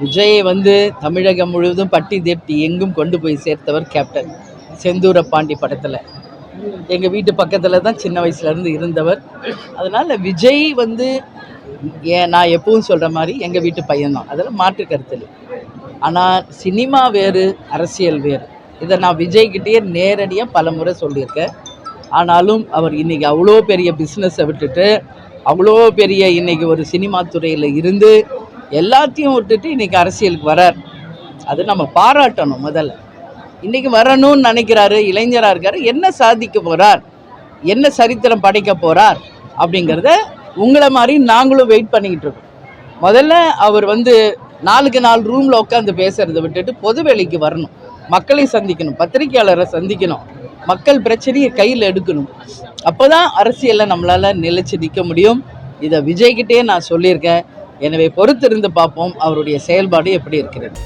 விஜயை வந்து தமிழகம் முழுவதும் பட்டி தேட்டி எங்கும் கொண்டு போய் சேர்த்தவர் கேப்டன் செந்தூர பாண்டி படத்தில். எங்கள் வீட்டு பக்கத்தில் தான் சின்ன வயசுலேருந்து இருந்தவர். அதனால் விஜய் வந்து ஏன் நான் எப்பவும் சொல்கிற மாதிரி எங்கள் வீட்டு பையன்தான். அதில் மாற்று கருத்தில் ஆனால் சினிமா வேறு அரசியல் வேறு. இதை நான் விஜய்கிட்டயே நேரடியாக பல முறை சொல்லியிருக்கேன். ஆனாலும் அவர் இன்றைக்கி அவ்வளோ பெரிய பிஸ்னஸை விட்டுட்டு அவ்வளோ பெரிய இன்னைக்கு ஒரு சினிமா துறையில் இருந்து எல்லாத்தையும் விட்டுட்டு இன்றைக்கி அரசியலுக்கு வரார். அது நம்ம பாராட்டணும் முதல்ல. இன்றைக்கி வரணும்னு நினைக்கிறாரு இளைஞராக இருக்கார். என்ன சாதிக்க போகிறார் என்ன சரித்திரம் படைக்க போகிறார் அப்படிங்கிறத உங்களை மாதிரி நாங்களும் வெயிட் பண்ணிக்கிட்டு இருக்கோம். முதல்ல அவர் வந்து நாளுக்கு நாலு ரூமில் உட்காந்து பேசுகிறத விட்டுட்டு பொது வேலைக்கு வரணும். மக்களை சந்திக்கணும் பத்திரிக்கையாளரை சந்திக்கணும். மக்கள் பிரச்சனையை கையில் எடுக்கணும். அப்போ தான் அரசியலில் நம்மளால் நிலச்சி நிற்க முடியும். இதை விஜய்கிட்டே நான் சொல்லியிருக்கேன். எனவே பொறுத்திருந்து பார்ப்போம் அவருடைய செயல்பாடு எப்படி இருக்கிறது.